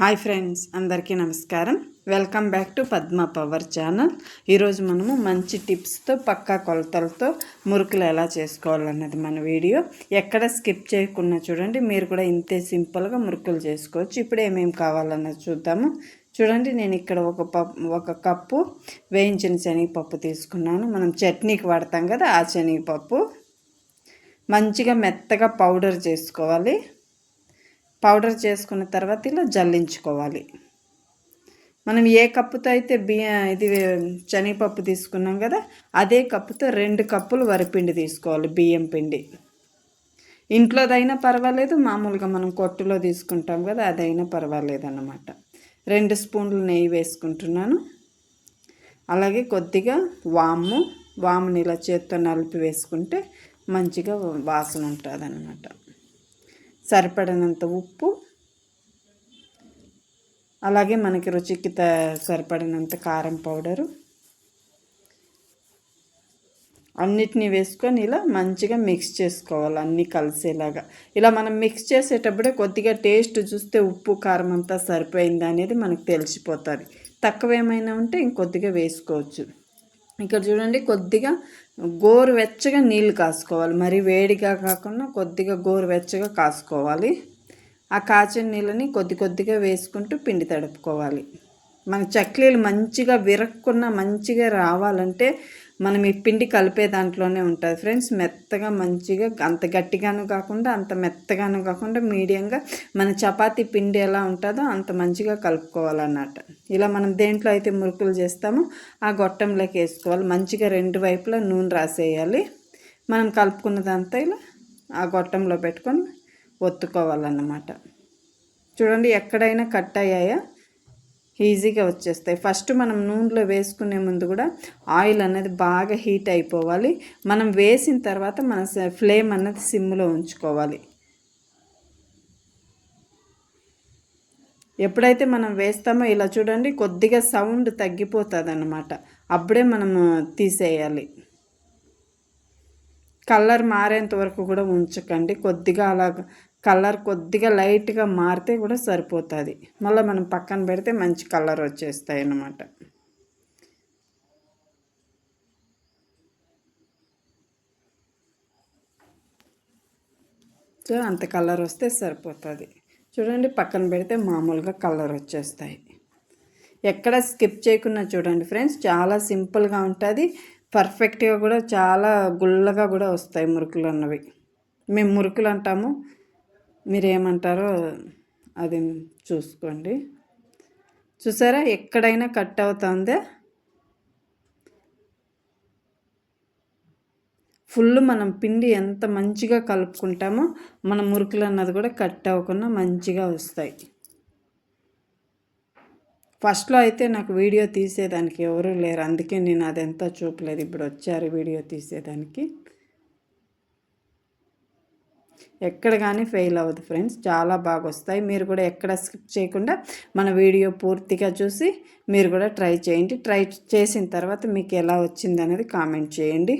Hi friends అందరికీ నమస్కారం. Welcome back to Padma Power channel. ఈరోజు మనము మంచి టిప్స్తో పక్కా కొలతలతో మురుకులు ఎలా చేసుకోవాలన్నది మన వీడియో. ఎక్కడ స్కిప్ చేయకుండా చూడండి మీరు కూడా ఇంతే సింపుల్గా మురుకులు చేసుకోవచ్చు. ఇప్పుడు ఏమేమి కావాలన్నది చూద్దాము. చూడండి నేను ఇక్కడ ఒక పప్పు ఒక కప్పు వేయించిన శనగపప్పు తీసుకున్నాను. మనం చట్నీకి వాడతాం కదా ఆ శనగపప్పు. మంచిగా మెత్తగా పౌడర్ చేసుకోవాలి. పౌడర్ చేసుకున్న తర్వాత ఇలా జల్లించుకోవాలి. మనం ఏ కప్పుతో అయితే బియ్య ఇది శనగపప్పు తీసుకున్నాం కదా అదే కప్పుతో రెండు కప్పులు వరిపిండి తీసుకోవాలి బియ్యం పిండి. ఇంట్లోదైనా పర్వాలేదు మామూలుగా మనం కొట్టులో తీసుకుంటాం కదా అదైనా పర్వాలేదు అన్నమాట రెండు స్పూన్లు నెయ్యి వేసుకుంటున్నాను. అలాగే కొద్దిగా వాము వాముని ఇలా చేత్తో నలిపి వేసుకుంటే మంచిగా వాసన ఉంటుంది అన్నమాట సరిపడినంత ఉప్పు. అలాగే మనకి రుచికి త సరిపడినంత కారం పౌడరు. అన్నిటినీ వేసుకొని ఇలా మంచిగా మిక్స్ చేసుకోవాలి అన్నీ కలిసేలాగా. ఇలా మనం మిక్స్ చేసేటప్పుడే కొద్దిగా టేస్ట్ చూస్తే ఉప్పు కారం అంతా సరిపోయింది అనేది మనకు తెలిసిపోతుంది. తక్కువ ఏమైనా ఉంటే ఇంకొద్దిగా వేసుకోవచ్చు. ఇక్కడ చూడండి కొద్దిగా గోరు వెచ్చగా నీళ్ళు కాసుకోవాలి. మరి వేడిగా కాకుండా కొద్దిగా గోరు వెచ్చగా కాసుకోవాలి. ఆ కాచిన నీళ్ళని కొద్ది కొద్దిగా వేసుకుంటూ పిండి తడుపుకోవాలి. మన చక్లీలు మంచిగా విరక్కున్న మంచిగా రావాలంటే మనం ఈ పిండి కలిపే దాంట్లోనే ఉంటుంది. ఫ్రెండ్స్ మెత్తగా మంచిగా అంత గట్టిగాను కాకుండా అంత మెత్తగాను కాకుండా మీడియంగా మన చపాతీ పిండి ఎలా ఉంటుందో అంత మంచిగా కలుపుకోవాలన్నమాట. ఇలా మనం దేంట్లో అయితే మురుకులు చేస్తామో ఆ గొట్టంలోకి వేసుకోవాలి. మంచిగా రెండు వైపులా నూనె రాసేయాలి. మనం కలుపుకున్నదంతా ఇలా ఆ గొట్టంలో పెట్టుకొని ఒత్తుకోవాలన్నమాట. చూడండి ఎక్కడైనా కట్ అయ్యాయా? ఈజీగా వచ్చేస్తాయి. ఫస్ట్ మనం నూనెలో వేసుకునే ముందు కూడా ఆయిల్ అనేది బాగా హీట్ అయిపోవాలి. మనం వేసిన తర్వాత మన ఫ్లేమ్ అన్నది సిమ్లో ఉంచుకోవాలి. ఎప్పుడైతే మనం వేస్తామో ఇలా చూడండి కొద్దిగా సౌండ్ తగ్గిపోతుంది అన్నమాట అప్పుడే మనము తీసేయాలి. కలర్ మారేంత వరకు కూడా ఉంచకండి. కొద్దిగా అలా కలర్ కొద్దిగా లైట్గా మారితే కూడా సరిపోతుంది. మళ్ళీ మనం పక్కన పెడితే మంచి కలర్ వచ్చేస్తాయి అన్నమాట. సో అంత కలర్ వస్తే సరిపోతుంది. చూడండి పక్కన పెడితే మామూలుగా కలర్ వచ్చేస్తాయి. ఎక్కడ స్కిప్ చేయకుండా చూడండి ఫ్రెండ్స్ చాలా సింపుల్గా ఉంటుంది. పర్ఫెక్ట్గా కూడా చాలా గుల్లగా కూడా వస్తాయి మురుకులు అన్నవి. మేము మురుకులు అంటాము. మీరేమంటారో అది చూసుకోండి. చూసారా? ఎక్కడైనా కట్ అవుతుందే. ఫుల్ మనం పిండి ఎంత మంచిగా కలుపుకుంటామో మన మురుకులు అన్నది కూడా కట్ అవ్వకుండా మంచిగా వస్తాయి. ఫస్ట్లో అయితే నాకు వీడియో తీసేదానికి ఎవరూ లేరు. అందుకే నేను అదంతా చూపలేదు. ఇప్పుడు వచ్చారు వీడియో తీసేదానికి. ఎక్కడ కానీ ఫెయిల్ అవ్వదు ఫ్రెండ్స్. చాలా బాగా వస్తాయి. మీరు కూడా ఎక్కడ స్కిప్ చేయకుండా మన వీడియో పూర్తిగా చూసి మీరు కూడా ట్రై చేయండి. ట్రై చేసిన తర్వాత మీకు ఎలా వచ్చింది అనేది కామెంట్ చేయండి.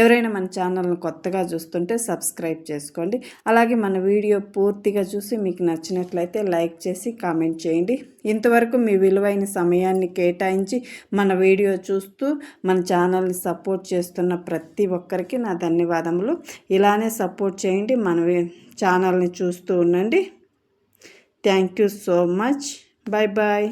ఎవరైనా మన ఛానల్ను కొత్తగా చూస్తుంటే సబ్స్క్రైబ్ చేసుకోండి. అలాగే మన వీడియో పూర్తిగా చూసి మీకు నచ్చినట్లయితే లైక్ చేసి కామెంట్ చేయండి. ఇంతవరకు మీ విలువైన సమయాన్ని కేటాయించి మన వీడియో చూస్తూ మన ఛానల్ని సపోర్ట్ చేస్తున్న ప్రతి ఒక్కరికి నా ధన్యవాదములు. ఇలానే సపోర్ట్ చేయండి మన ఛానల్ని చూస్తూ ఉండండి. Thank you so much. Bye bye